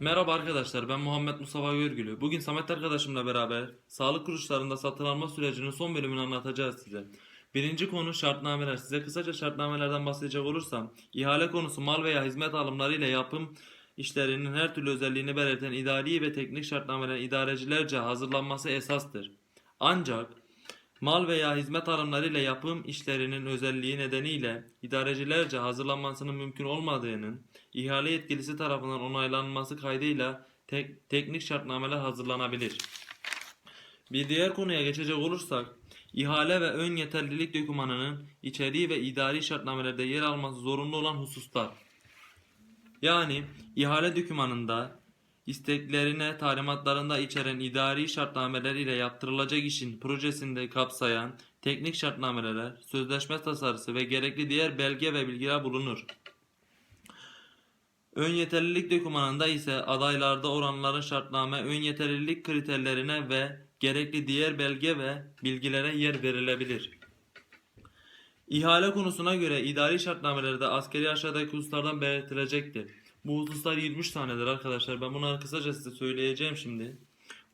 Merhaba arkadaşlar ben Muhammed Mustafa Görgülü. Bugün Samet arkadaşımla beraber sağlık kuruluşlarında satın alma sürecinin son bölümünü anlatacağız size. Birinci konu şartnameler. Size kısaca şartnamelerden bahsedecek olursam, ihale konusu mal veya hizmet alımları ile yapım işlerinin her türlü özelliğini belirten idari ve teknik şartnamelerin idarecilerce hazırlanması esastır. Ancak mal veya hizmet alımları ile yapım işlerinin özelliği nedeniyle idarecilerce hazırlanmasının mümkün olmadığının ihale yetkilisi tarafından onaylanması kaydıyla tek- teknik şartnameler hazırlanabilir. Bir diğer konuya geçecek olursak, ihale ve ön yeterlilik dokümanının içeriği ve idari şartnamelerde yer alması zorunlu olan hususlar. Yani ihale dokümanında isteklerine talimatlarında içeren idari şartnameler ile yaptırılacak işin projesinde kapsayan teknik şartnameler, sözleşme tasarısı ve gerekli diğer belge ve bilgiler bulunur. Ön yeterlilik dokümanında ise adaylarda oranların şartname ön yeterlilik kriterlerine ve gerekli diğer belge ve bilgilere yer verilebilir. İhale konusuna göre idari şartnamelerde askeri aşağıdaki hususlardan belirtilecektir. Bu hususlar 23 tanedir arkadaşlar. Ben bunları kısaca size söyleyeceğim şimdi.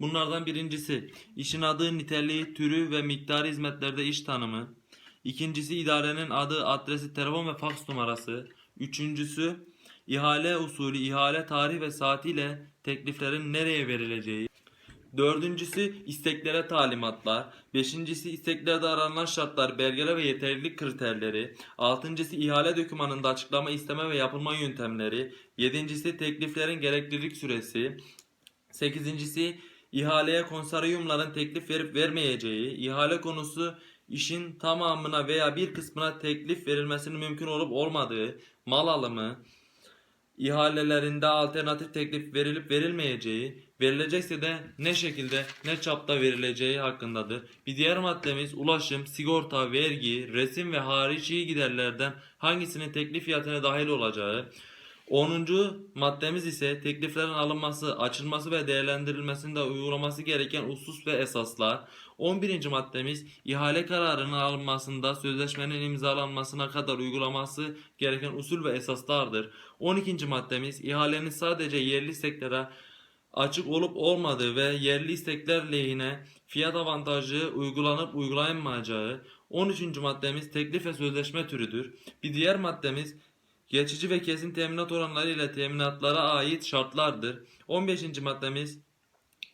Bunlardan birincisi işin adı, niteliği, türü ve miktarı hizmetlerde iş tanımı. İkincisi idarenin adı, adresi, telefon ve faks numarası. Üçüncüsü ihale usulü, ihale tarihi ve saatiyle tekliflerin nereye verileceği. Dördüncüsü isteklere talimatlar. Beşincisi isteklerde aranan şartlar, belgeler ve yeterlilik kriterleri. Altıncısı ihale dokümanında açıklama isteme ve yapılma yöntemleri. Yedincisi tekliflerin gereklilik süresi. Sekizincisi ihaleye konsoryumların teklif verip vermeyeceği. ihale konusu işin tamamına veya bir kısmına teklif verilmesinin mümkün olup olmadığı. Mal alımı. ihalelerinde alternatif teklif verilip verilmeyeceği, verilecekse de ne şekilde ne çapta verileceği hakkındadır. Bir diğer maddemiz ulaşım, sigorta, vergi, resim ve harici giderlerden hangisinin teklif fiyatına dahil olacağı. 10. maddemiz ise tekliflerin alınması, açılması ve değerlendirilmesinde uygulaması gereken usus ve esaslar. 11. maddemiz ihale kararının alınmasında sözleşmenin imzalanmasına kadar uygulaması gereken usul ve esaslardır. 12. maddemiz ihalenin sadece yerli isteklere açık olup olmadığı ve yerli istekler lehine fiyat avantajı uygulanıp uygulanmayacağı. 13. maddemiz teklif ve sözleşme türüdür. Bir diğer maddemiz geçici ve kesin teminat oranları ile teminatlara ait şartlardır. 15. maddemiz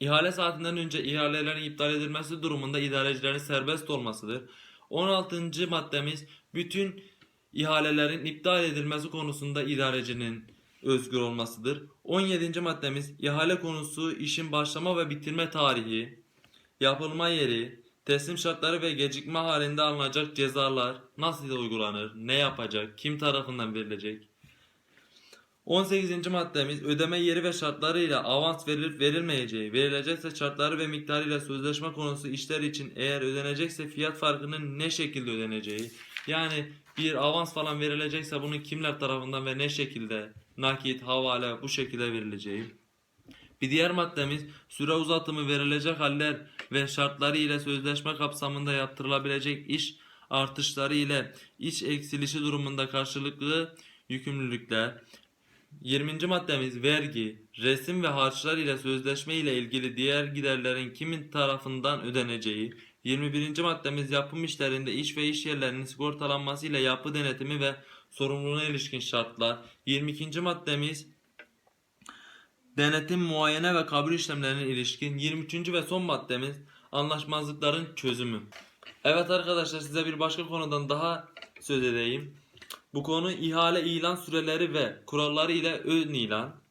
ihale saatinden önce ihalelerin iptal edilmesi durumunda idarecilerin serbest olmasıdır. 16. maddemiz bütün ihalelerin iptal edilmesi konusunda idarecinin özgür olmasıdır. 17. maddemiz ihale konusu işin başlama ve bitirme tarihi, yapılma yeri, teslim şartları ve gecikme halinde alınacak cezalar nasıl uygulanır, ne yapacak, kim tarafından verilecek. 18. maddemiz ödeme yeri ve şartlarıyla avans verilip verilmeyeceği, verilecekse şartları ve miktarıyla sözleşme konusu işler için eğer ödenecekse fiyat farkının ne şekilde ödeneceği. Yani bir avans falan verilecekse bunun kimler tarafından ve ne şekilde nakit, havale bu şekilde verileceği. Bir diğer maddemiz süre uzatımı verilecek haller ve şartları ile sözleşme kapsamında yaptırılabilecek iş artışları ile iş eksilişi durumunda karşılıklı yükümlülükler. 20. maddemiz vergi, resim ve harçlar ile sözleşme ile ilgili diğer giderlerin kimin tarafından ödeneceği. 21. maddemiz yapım işlerinde iş ve iş yerlerinin sigortalanması ile yapı denetimi ve sorumluluğuna ilişkin şartlar. 22. maddemiz denetim, muayene ve kabul işlemlerine ilişkin. 23. ve son maddemiz anlaşmazlıkların çözümü. Evet arkadaşlar size bir başka konudan daha söz edeyim. Bu konu ihale ilan süreleri ve kuralları ile ön ilan.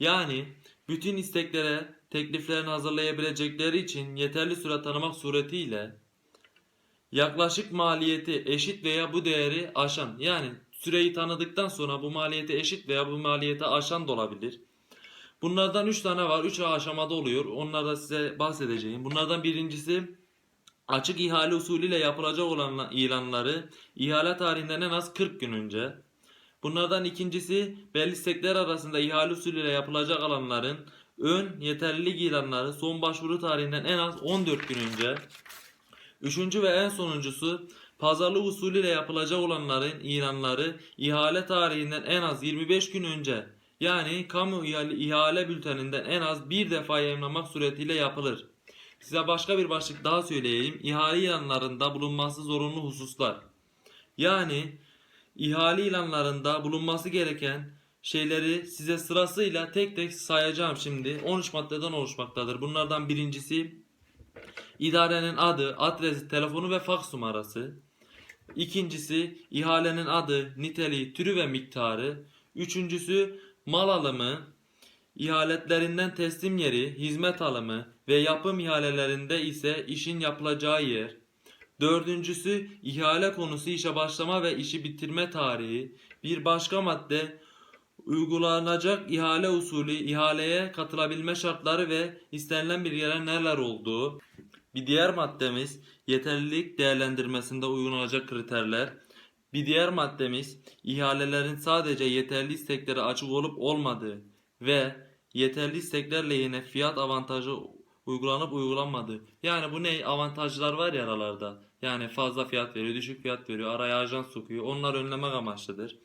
Yani bütün isteklere tekliflerini hazırlayabilecekleri için yeterli süre tanımak suretiyle yaklaşık maliyeti eşit veya bu değeri aşan yani süreyi tanıdıktan sonra bu maliyeti eşit veya bu maliyeti aşan da olabilir. Bunlardan 3 tane var. 3 aşamada oluyor. Onlardan size bahsedeceğim. Bunlardan birincisi açık ihale usulüyle yapılacak olan ilanları ihale tarihinden en az 40 gün önce. Bunlardan ikincisi belli istekler arasında ihale usulüyle yapılacak alanların ön yeterlilik ilanları son başvuru tarihinden en az 14 gün önce. Üçüncü ve en sonuncusu pazarlık usulüyle yapılacak olanların ilanları ihale tarihinden en az 25 gün önce Yani kamu ihale, bülteninden en az bir defa yayınlamak suretiyle yapılır. Size başka bir başlık daha söyleyeyim. İhale ilanlarında bulunması zorunlu hususlar. Yani ihale ilanlarında bulunması gereken şeyleri size sırasıyla tek tek sayacağım şimdi. 13 maddeden oluşmaktadır. Bunlardan birincisi idarenin adı, adresi, telefonu ve faks numarası. İkincisi ihalenin adı, niteliği, türü ve miktarı. Üçüncüsü mal alımı, ihaletlerinden teslim yeri, hizmet alımı ve yapım ihalelerinde ise işin yapılacağı yer. Dördüncüsü ihale konusu işe başlama ve işi bitirme tarihi. Bir başka madde uygulanacak ihale usulü, ihaleye katılabilme şartları ve istenilen yere neler olduğu. Bir diğer maddemiz yeterlilik değerlendirmesinde uygulanacak kriterler. Bir diğer maddemiz ihalelerin sadece yeterli isteklere açık olup olmadığı ve yeterli istekler lehine fiyat avantajı uygulanıp uygulanmadığı. Yani bu ne? Avantajlar var ya aralarda. Yani fazla fiyat veriyor, düşük fiyat veriyor, araya ajans sokuyor. Onları önlemek amaçlıdır.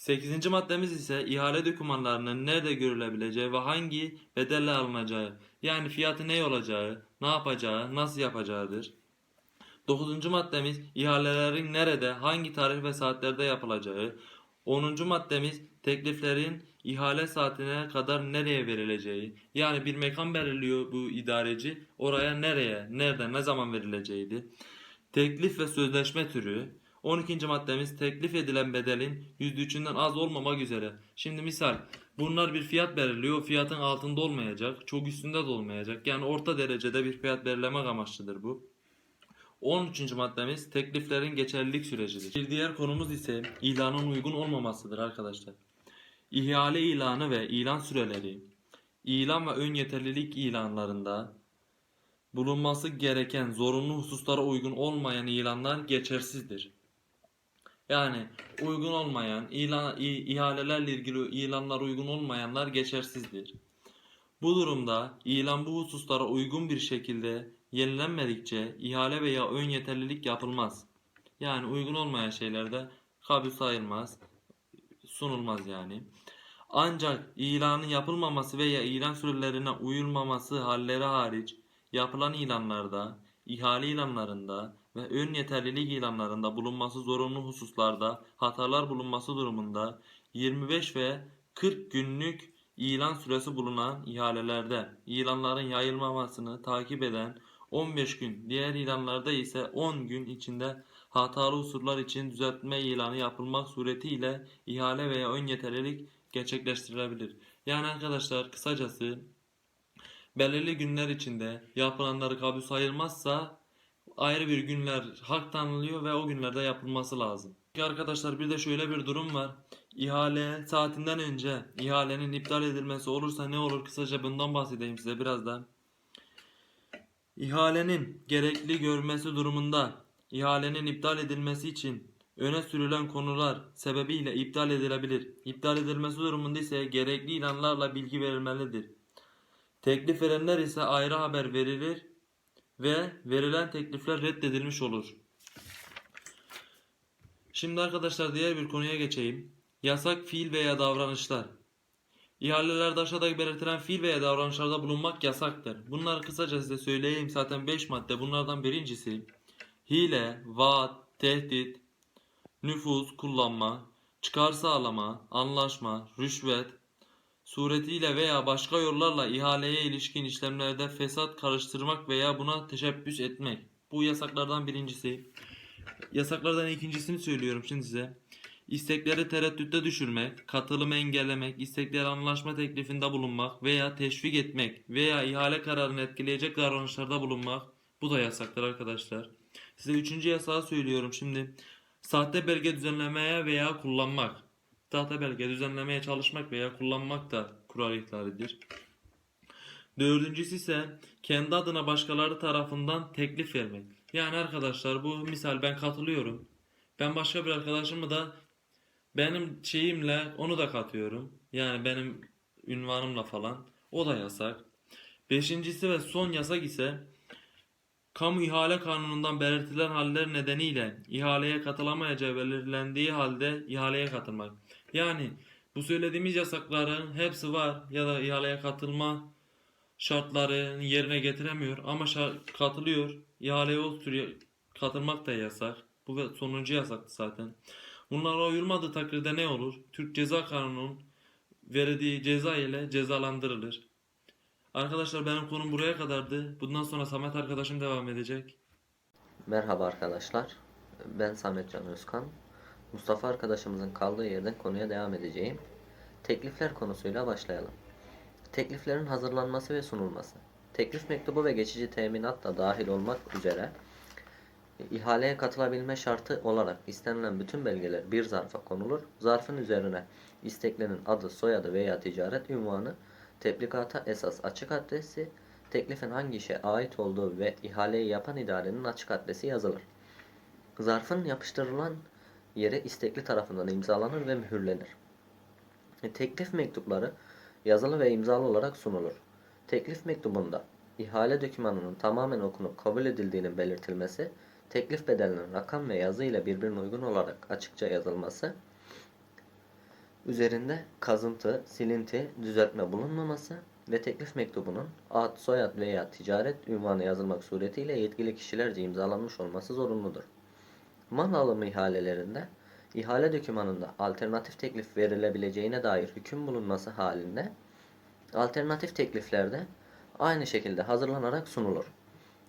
8. maddemiz ise ihale dokümanlarının nerede görülebileceği ve hangi bedelle alınacağı. Yani fiyatı ne olacağı, ne yapacağı, nasıl yapacağıdır. 9. maddemiz ihalelerin nerede, hangi tarih ve saatlerde yapılacağı. 10. maddemiz tekliflerin ihale saatine kadar nereye verileceği. Yani bir mekan belirliyor bu idareci. Oraya nereye, nerede, ne zaman verileceğiydi. Teklif ve sözleşme türü. 12. maddemiz teklif edilen bedelin %3'ünden az olmamak üzere. Şimdi misal bunlar bir fiyat belirliyor. Fiyatın altında olmayacak. Çok üstünde de olmayacak. Yani orta derecede bir fiyat belirlemek amaçlıdır bu. 13. maddemiz tekliflerin geçerlilik sürecidir. Bir diğer konumuz ise ilanın uygun olmamasıdır arkadaşlar. İhale ilanı ve ilan süreleri, ilan ve ön yeterlilik ilanlarında bulunması gereken zorunlu hususlara uygun olmayan ilanlar geçersizdir. Yani uygun olmayan, ilan, ihalelerle ilgili ilanlar uygun olmayanlar geçersizdir. Bu durumda ilan bu hususlara uygun bir şekilde yenilenmedikçe ihale veya ön yeterlilik yapılmaz. Yani uygun olmayan şeylerde kabul sayılmaz, sunulmaz yani. Ancak ilanın yapılmaması veya ilan sürelerine uyulmaması halleri hariç yapılan ilanlarda, ihale ilanlarında ve ön yeterlilik ilanlarında bulunması zorunlu hususlarda hatalar bulunması durumunda 25 ve 40 günlük ilan süresi bulunan ihalelerde ilanların yayılmamasını takip eden 15 gün, diğer ilanlarda ise 10 gün içinde hatalı unsurlar için düzeltme ilanı yapılmak suretiyle ihale veya ön yeterlilik gerçekleştirilebilir. Yani arkadaşlar kısacası belirli günler içinde yapılanları kabul sayılmazsa ayrı bir günler hak tanınıyor ve o günlerde yapılması lazım. Peki Arkadaşlar bir de şöyle bir durum var. İhale saatinden önce ihalenin iptal edilmesi olursa ne olur? Kısaca bundan bahsedeyim size birazdan. İhalenin gerekli görmesi durumunda ihalenin iptal edilmesi için öne sürülen konular sebebiyle iptal edilebilir. İptal edilmesi durumunda ise gerekli ilanlarla bilgi verilmelidir. Teklif verenler ise ayrı haber verilir ve verilen teklifler reddedilmiş olur. Şimdi arkadaşlar diğer bir konuya geçeyim. Yasak fiil veya davranışlar. İhalelerde aşağıdaki belirtilen fiil veya davranışlarda bulunmak yasaktır. Bunları kısaca size söyleyeyim. Zaten 5 madde. Bunlardan birincisi hile, vaat, tehdit, nüfuz kullanma, çıkar sağlama, anlaşma, rüşvet, suretiyle veya başka yollarla ihaleye ilişkin işlemlerde fesat karıştırmak veya buna teşebbüs etmek. Bu yasaklardan birincisi. Yasaklardan ikincisini söylüyorum şimdi size. İstekleri tereddütte düşürmek, katılımı engellemek, istekleri anlaşma teklifinde bulunmak veya teşvik etmek veya ihale kararını etkileyecek davranışlarda bulunmak. Bu da yasaktır arkadaşlar. Size üçüncü yasağı söylüyorum şimdi. Sahte belge düzenlemeye veya kullanmak. Sahte belge düzenlemeye çalışmak veya kullanmak da kural ihlalidir. Dördüncüsü ise kendi adına başkaları tarafından teklif vermek. Yani arkadaşlar bu misal ben katılıyorum. Ben başka bir arkadaşımı da benim şeyimle onu da katıyorum. Yani benim ünvanımla falan. O da yasak. Beşincisi ve son yasak ise kamu ihale kanunundan belirtilen haller nedeniyle ihaleye katılamayacağı belirlendiği halde ihaleye katılmak. Yani Bu söylediğimiz yasakların hepsi var ya da ihaleye katılma şartlarını yerine getiremiyor ama şart- katılıyor. İhaleye oluşturuyor. Katılmak da yasak. Bu sonuncu yasaktı zaten. Bunlara uyulmadığı takdirde ne olur? Türk Ceza Kanunu'nun verdiği ceza ile cezalandırılır. Arkadaşlar benim konum buraya kadardı. Bundan sonra Samet arkadaşım devam edecek. Merhaba arkadaşlar. Ben Samet Can Özkan. Mustafa arkadaşımızın kaldığı yerden konuya devam edeceğim. Teklifler konusuyla başlayalım. Tekliflerin hazırlanması ve sunulması. Teklif mektubu ve geçici teminat da dahil olmak üzere ihaleye katılabilme şartı olarak istenilen bütün belgeler bir zarfa konulur. Zarfın üzerine isteklerin adı, soyadı veya ticaret ünvanı, teplikata esas açık adresi, teklifin hangi işe ait olduğu ve ihaleyi yapan idarenin açık adresi yazılır. Zarfın yapıştırılan yere istekli tarafından imzalanır ve mühürlenir. E, Teklif mektupları yazılı ve imzalı olarak sunulur. Teklif mektubunda ihale dokümanının tamamen okunup kabul edildiğinin belirtilmesi, teklif bedelinin rakam ve yazı ile birbirine uygun olarak açıkça yazılması, üzerinde kazıntı, silinti, düzeltme bulunmaması ve teklif mektubunun ad, soyad veya ticaret ünvanı yazılmak suretiyle yetkili kişilerce imzalanmış olması zorunludur. Mal alımı ihalelerinde ihale dokümanında alternatif teklif verilebileceğine dair hüküm bulunması halinde alternatif tekliflerde aynı şekilde hazırlanarak sunulur.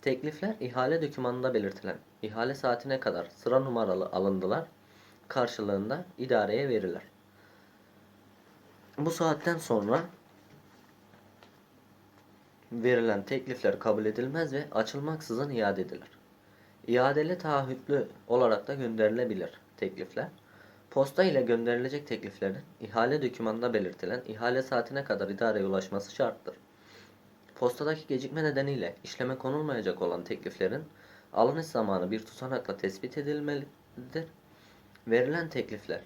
Teklifler ihale dokümanında belirtilen ihale saatine kadar sıra numaralı alındılar karşılığında idareye verilir. Bu saatten sonra verilen teklifler kabul edilmez ve açılmaksızın iade edilir. İadeli taahhütlü olarak da gönderilebilir teklifler. Posta ile gönderilecek tekliflerin ihale dokümanında belirtilen ihale saatine kadar idareye ulaşması şarttır. Postadaki gecikme nedeniyle işleme konulmayacak olan tekliflerin alınış zamanı bir tutanakla tespit edilmelidir. Verilen teklifler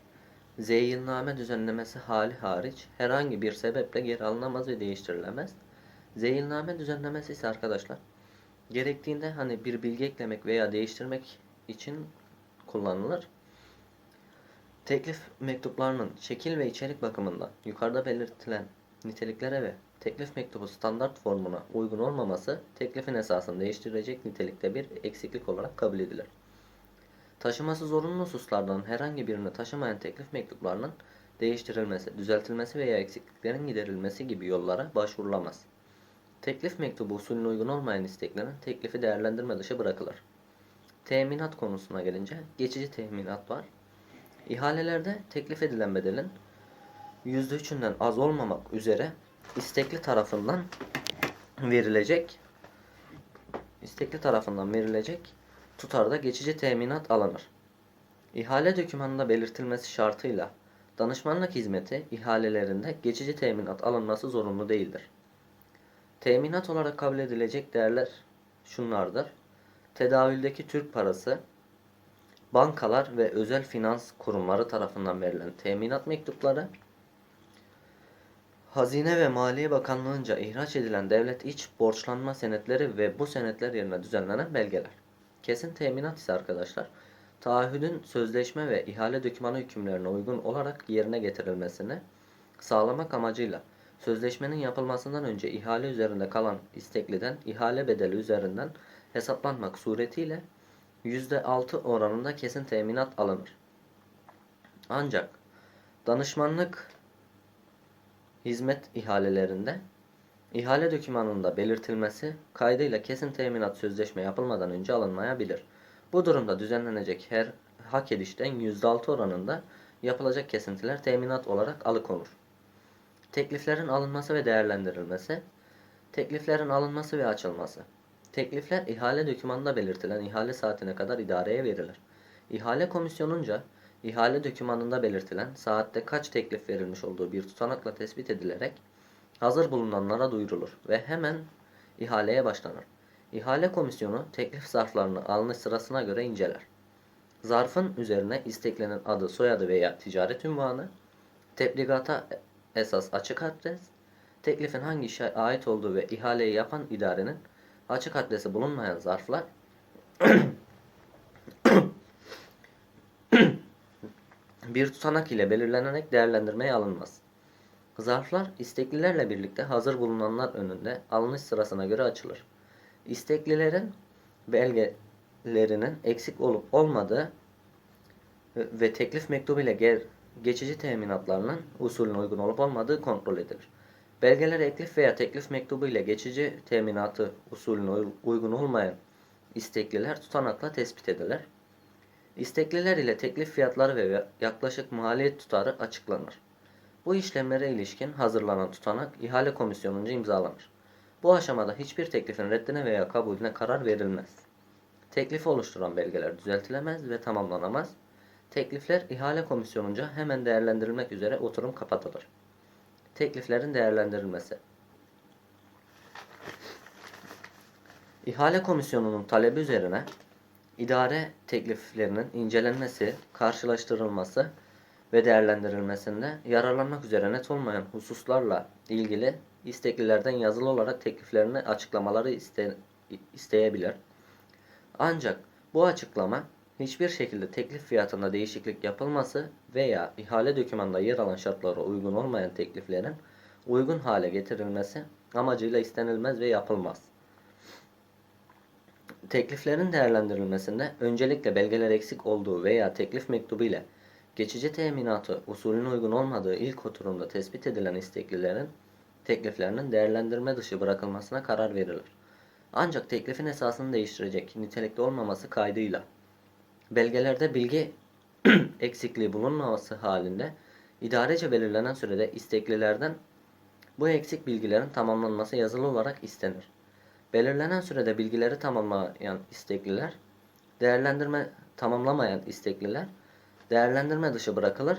Zeyinname düzenlemesi hali hariç herhangi bir sebeple geri alınamaz ve değiştirilemez. Zeyinname düzenlemesi ise arkadaşlar gerektiğinde hani bir bilgi eklemek veya değiştirmek için kullanılır. Teklif mektuplarının şekil ve içerik bakımından yukarıda belirtilen niteliklere ve teklif mektubu standart formuna uygun olmaması teklifin esasını değiştirecek nitelikte bir eksiklik olarak kabul edilir. Taşıması zorunlu hususlardan herhangi birini taşımayan teklif mektuplarının değiştirilmesi, düzeltilmesi veya eksikliklerin giderilmesi gibi yollara başvurulamaz. Teklif mektubu usulüne uygun olmayan isteklerin teklifi değerlendirme dışı bırakılır. Teminat konusuna gelince geçici teminat var. İhalelerde teklif edilen bedelin %3'ünden az olmamak üzere istekli tarafından verilecek istekli tarafından verilecek tutarda geçici teminat alınır. İhale dokümanında belirtilmesi şartıyla danışmanlık hizmeti ihalelerinde geçici teminat alınması zorunlu değildir. Teminat olarak kabul edilecek değerler şunlardır. Tedavüldeki Türk parası, bankalar ve özel finans kurumları tarafından verilen teminat mektupları, Hazine ve Maliye Bakanlığı'nca ihraç edilen devlet iç borçlanma senetleri ve bu senetler yerine düzenlenen belgeler. Kesin teminat ise arkadaşlar, taahhüdün sözleşme ve ihale dokümanı hükümlerine uygun olarak yerine getirilmesini sağlamak amacıyla sözleşmenin yapılmasından önce ihale üzerinde kalan istekliden ihale bedeli üzerinden hesaplanmak suretiyle %6 oranında kesin teminat alınır. Ancak danışmanlık hizmet ihalelerinde ihale dokümanında belirtilmesi kaydıyla kesin teminat sözleşme yapılmadan önce alınmayabilir. Bu durumda düzenlenecek her hak edişten %6 oranında yapılacak kesintiler teminat olarak alıkonur. Tekliflerin alınması ve değerlendirilmesi, tekliflerin alınması ve açılması. Teklifler ihale dokümanında belirtilen ihale saatine kadar idareye verilir. İhale komisyonunca ihale dokümanında belirtilen saatte kaç teklif verilmiş olduğu bir tutanakla tespit edilerek hazır bulunanlara duyurulur ve hemen ihaleye başlanır. İhale komisyonu teklif zarflarını alınış sırasına göre inceler. Zarfın üzerine isteklenen adı, soyadı veya ticaret ünvanı, tebligata esas açık adres, teklifin hangi işe ait olduğu ve ihaleyi yapan idarenin açık adresi bulunmayan zarflar bir tutanak ile belirlenerek değerlendirmeye alınmaz. Zarflar isteklilerle birlikte hazır bulunanlar önünde alınış sırasına göre açılır. İsteklilerin belgelerinin eksik olup olmadığı ve teklif mektubu ile geçici teminatlarının usulüne uygun olup olmadığı kontrol edilir. Belgelere eklif veya teklif mektubu ile geçici teminatı usulüne uy- uygun olmayan istekliler tutanakla tespit edilir. İstekliler ile teklif fiyatları ve yaklaşık maliyet tutarı açıklanır. Bu işlemlere ilişkin hazırlanan tutanak ihale komisyonunca imzalanır. Bu aşamada hiçbir teklifin reddine veya kabulüne karar verilmez. Teklifi oluşturan belgeler düzeltilemez ve tamamlanamaz. Teklifler ihale komisyonunca hemen değerlendirilmek üzere oturum kapatılır. Tekliflerin değerlendirilmesi İhale komisyonunun talebi üzerine idare tekliflerinin incelenmesi, karşılaştırılması ve değerlendirilmesinde yararlanmak üzere net olmayan hususlarla ilgili isteklilerden yazılı olarak tekliflerini açıklamaları iste- isteyebilir. Ancak bu açıklama hiçbir şekilde teklif fiyatında değişiklik yapılması veya ihale dokümanında yer alan şartlara uygun olmayan tekliflerin uygun hale getirilmesi amacıyla istenilmez ve yapılmaz. Tekliflerin değerlendirilmesinde öncelikle belgeler eksik olduğu veya teklif mektubu ile geçici teminatı usulüne uygun olmadığı ilk oturumda tespit edilen isteklilerin tekliflerinin değerlendirme dışı bırakılmasına karar verilir. Ancak teklifin esasını değiştirecek nitelikte olmaması kaydıyla belgelerde bilgi eksikliği bulunmaması halinde idarece belirlenen sürede isteklilerden bu eksik bilgilerin tamamlanması yazılı olarak istenir. Belirlenen sürede bilgileri tamamlayan istekliler, değerlendirme tamamlamayan istekliler değerlendirme dışı bırakılır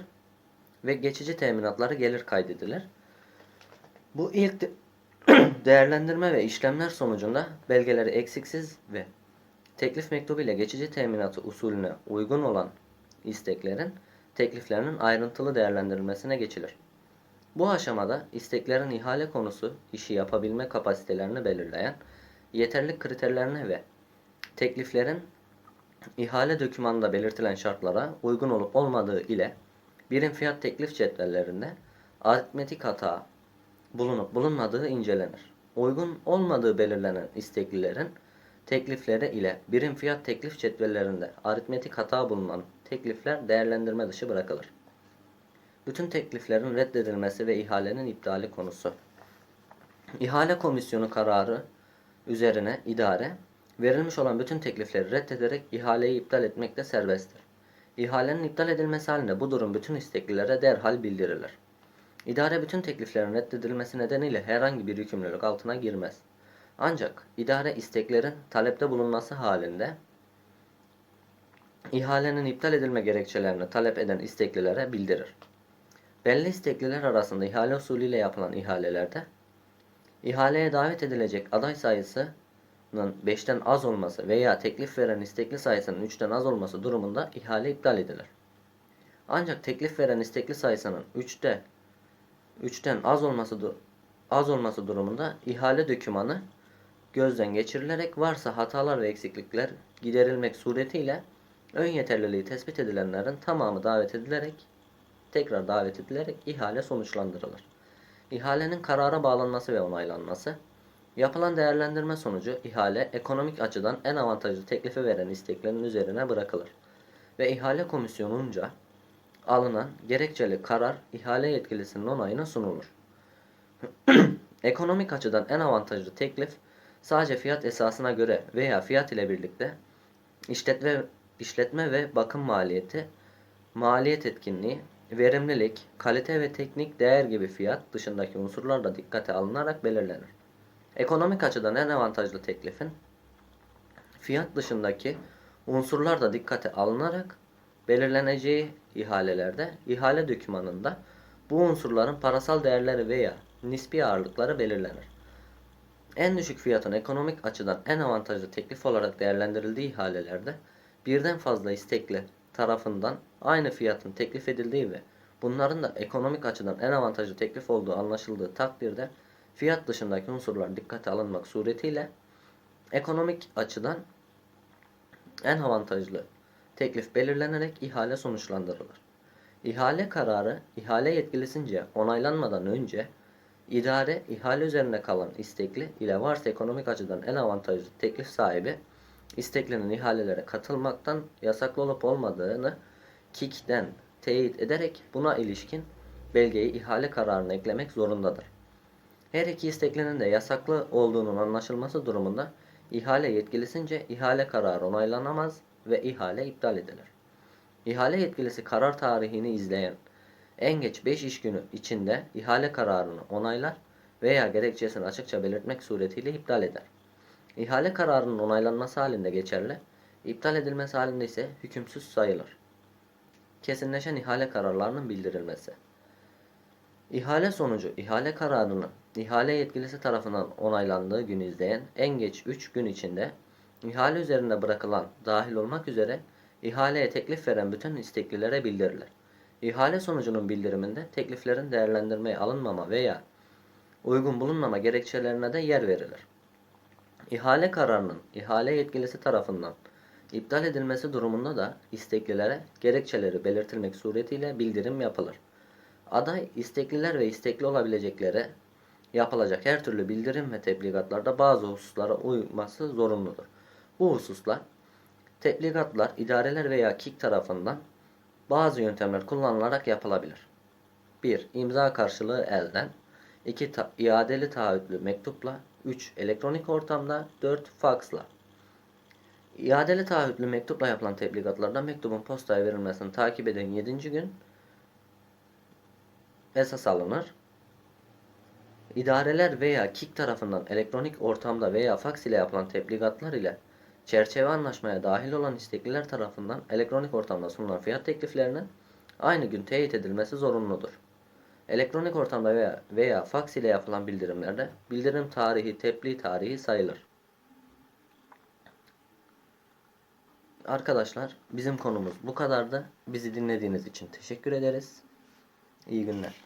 ve geçici teminatları gelir kaydedilir. Bu ilk de- değerlendirme ve işlemler sonucunda belgeleri eksiksiz ve teklif mektubu ile geçici teminatı usulüne uygun olan isteklerin tekliflerinin ayrıntılı değerlendirilmesine geçilir. Bu aşamada isteklerin ihale konusu işi yapabilme kapasitelerini belirleyen yeterlilik kriterlerine ve tekliflerin ihale dokümanında belirtilen şartlara uygun olup olmadığı ile birim fiyat teklif cetvellerinde aritmetik hata bulunup bulunmadığı incelenir. Uygun olmadığı belirlenen isteklilerin teklifleri ile birim fiyat teklif cetvellerinde aritmetik hata bulunan teklifler değerlendirme dışı bırakılır. Bütün tekliflerin reddedilmesi ve ihalenin iptali konusu. İhale komisyonu kararı üzerine idare verilmiş olan bütün teklifleri reddederek ihaleyi iptal etmekte serbesttir. İhalenin iptal edilmesi halinde bu durum bütün isteklilere derhal bildirilir. İdare bütün tekliflerin reddedilmesi nedeniyle herhangi bir yükümlülük altına girmez. Ancak idare isteklerin talepte bulunması halinde ihalenin iptal edilme gerekçelerini talep eden isteklilere bildirir. Belli istekliler arasında ihale usulüyle yapılan ihalelerde ihaleye davet edilecek aday sayısının 5'ten az olması veya teklif veren istekli sayısının 3'ten az olması durumunda ihale iptal edilir. Ancak teklif veren istekli sayısının 3'te 3'ten az olması az olması durumunda ihale dokümanı gözden geçirilerek varsa hatalar ve eksiklikler giderilmek suretiyle ön yeterliliği tespit edilenlerin tamamı davet edilerek tekrar davet edilerek ihale sonuçlandırılır. İhalenin karara bağlanması ve onaylanması Yapılan değerlendirme sonucu ihale ekonomik açıdan en avantajlı teklifi veren isteklerin üzerine bırakılır ve ihale komisyonunca alınan gerekçeli karar ihale yetkilisinin onayına sunulur. ekonomik açıdan en avantajlı teklif sadece fiyat esasına göre veya fiyat ile birlikte işletme, işletme ve bakım maliyeti, maliyet etkinliği, verimlilik, kalite ve teknik değer gibi fiyat dışındaki unsurlar da dikkate alınarak belirlenir. Ekonomik açıdan en avantajlı teklifin fiyat dışındaki unsurlar da dikkate alınarak belirleneceği ihalelerde ihale dokümanında bu unsurların parasal değerleri veya nispi ağırlıkları belirlenir. En düşük fiyatın ekonomik açıdan en avantajlı teklif olarak değerlendirildiği ihalelerde birden fazla istekli tarafından aynı fiyatın teklif edildiği ve bunların da ekonomik açıdan en avantajlı teklif olduğu anlaşıldığı takdirde fiyat dışındaki unsurlar dikkate alınmak suretiyle ekonomik açıdan en avantajlı teklif belirlenerek ihale sonuçlandırılır. İhale kararı ihale yetkilisince onaylanmadan önce idare ihale üzerine kalan istekli ile varsa ekonomik açıdan en avantajlı teklif sahibi isteklinin ihalelere katılmaktan yasaklı olup olmadığını KİK'den teyit ederek buna ilişkin belgeyi ihale kararına eklemek zorundadır. Her iki isteklinin de yasaklı olduğunun anlaşılması durumunda ihale yetkilisince ihale kararı onaylanamaz ve ihale iptal edilir. İhale yetkilisi karar tarihini izleyen en geç 5 iş günü içinde ihale kararını onaylar veya gerekçesini açıkça belirtmek suretiyle iptal eder. İhale kararının onaylanması halinde geçerli, iptal edilmesi halinde ise hükümsüz sayılır. Kesinleşen ihale kararlarının bildirilmesi. İhale sonucu ihale kararının ihale yetkilisi tarafından onaylandığı günü izleyen en geç 3 gün içinde ihale üzerinde bırakılan dahil olmak üzere ihaleye teklif veren bütün isteklilere bildirilir. İhale sonucunun bildiriminde tekliflerin değerlendirmeye alınmama veya uygun bulunmama gerekçelerine de yer verilir. İhale kararının ihale yetkilisi tarafından iptal edilmesi durumunda da isteklilere gerekçeleri belirtilmek suretiyle bildirim yapılır. Aday istekliler ve istekli olabileceklere yapılacak her türlü bildirim ve tebligatlarda bazı hususlara uyması zorunludur. Bu hususlar tebligatlar idareler veya KİK tarafından bazı yöntemler kullanılarak yapılabilir. 1. İmza karşılığı elden 2. Ta iadeli taahhütlü mektupla 3. Elektronik ortamda 4. Faksla İadeli taahhütlü mektupla yapılan tebligatlarda mektubun postaya verilmesini takip eden 7. gün esas alınır. İdareler veya KİK tarafından elektronik ortamda veya faks ile yapılan tebligatlar ile çerçeve anlaşmaya dahil olan istekliler tarafından elektronik ortamda sunulan fiyat tekliflerinin aynı gün teyit edilmesi zorunludur. Elektronik ortamda veya, veya faks ile yapılan bildirimlerde bildirim tarihi tebliğ tarihi sayılır. Arkadaşlar bizim konumuz bu kadardı. Bizi dinlediğiniz için teşekkür ederiz. İyi günler.